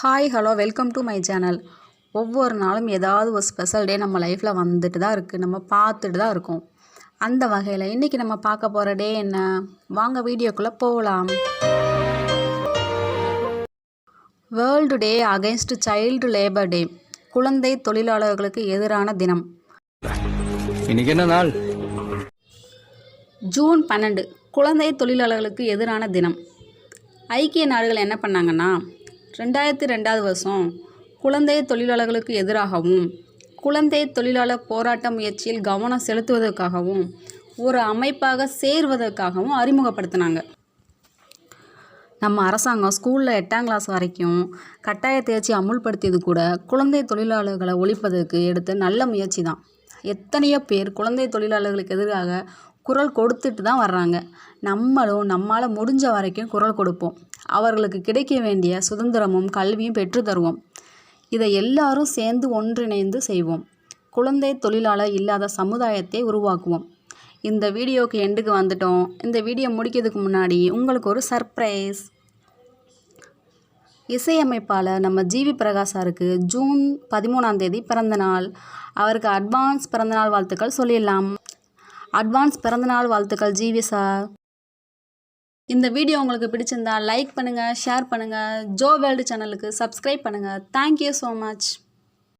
Hi hello welcome to my channel ஒவ்வொரு நாளும் ஏதாவது ஒரு ஸ்பெஷல் டே நம்ம லைஃப்பில் வந்துட்டு தான் இருக்குது நம்ம பார்த்துட்டு தான் இருக்கோம். அந்த வகையில் இன்றைக்கி நம்ம பார்க்க போகிற டே என்ன? வாங்க வீடியோக்குள்ளே போகலாம் world day against child labour day குழந்தை தொழிலாளர்களுக்கு எதிரான தினம். இன்னைக்கு என்ன நாள்? ஜூன் பன்னெண்டு குழந்தை தொழிலாளர்களுக்கு எதிரான தினம். ஐக்கிய நாடுகள் என்ன பண்ணாங்கன்னா ரெண்டாயிரத்தி ரெண்டாவது வருஷம் குழந்தை தொழிலாளர்களுக்கு எதிராகவும் குழந்தை தொழிலாளர் போராட்ட முயற்சியில் கவனம் செலுத்துவதற்காகவும் ஒரு அமைப்பாக சேர்வதற்காகவும் அறிமுகப்படுத்தினாங்க. நம்ம அரசாங்கம் ஸ்கூலில் எட்டாம் கிளாஸ் வரைக்கும் கட்டாய தேர்ச்சி அமுல்படுத்தியது கூட குழந்தை தொழிலாளர்களை ஒழிப்பதற்கு எடுத்த நல்ல முயற்சி தான். எத்தனையோ பேர் குழந்தை தொழிலாளர்களுக்கு எதிராக குரல் கொடுத்துட்டு தான் வர்றாங்க. நம்மளும் நம்மால் முடிஞ்ச வரைக்கும் குரல் கொடுப்போம். அவர்களுக்கு கிடைக்க வேண்டிய சுதந்திரமும் கல்வியும் பெற்று தருவோம். இதை எல்லாரும் சேர்ந்து ஒன்றிணைந்து செய்வோம். குழந்தை தொழிலாளர் இல்லாத சமுதாயத்தை உருவாக்குவோம். இந்த வீடியோக்கு எண்டுக்கு வந்துட்டோம். இந்த வீடியோ முடிக்கிறதுக்கு முன்னாடி உங்களுக்கு ஒரு சர்ப்ரைஸ். இசையமைப்பாளர் நம்ம ஜிவி பிரகாஷ் சாருக்கு ஜூன் பதிமூணாம் தேதி பிறந்த நாள். அவருக்கு அட்வான்ஸ் பிறந்தநாள் வாழ்த்துக்கள் சொல்லிடலாம். அட்வான்ஸ் பிறந்தநாள் வாழ்த்துக்கள் ஜிவி சார். இந்த வீடியோ உங்களுக்கு பிடிச்சிருந்தா லைக் பண்ணுங்கள் ஷேர் பண்ணுங்கள் ஜோ வேர்ல்டு சேனலுக்கு சப்ஸ்கிரைப் பண்ணுங்கள் தேங்க்யூ ஸோ மச்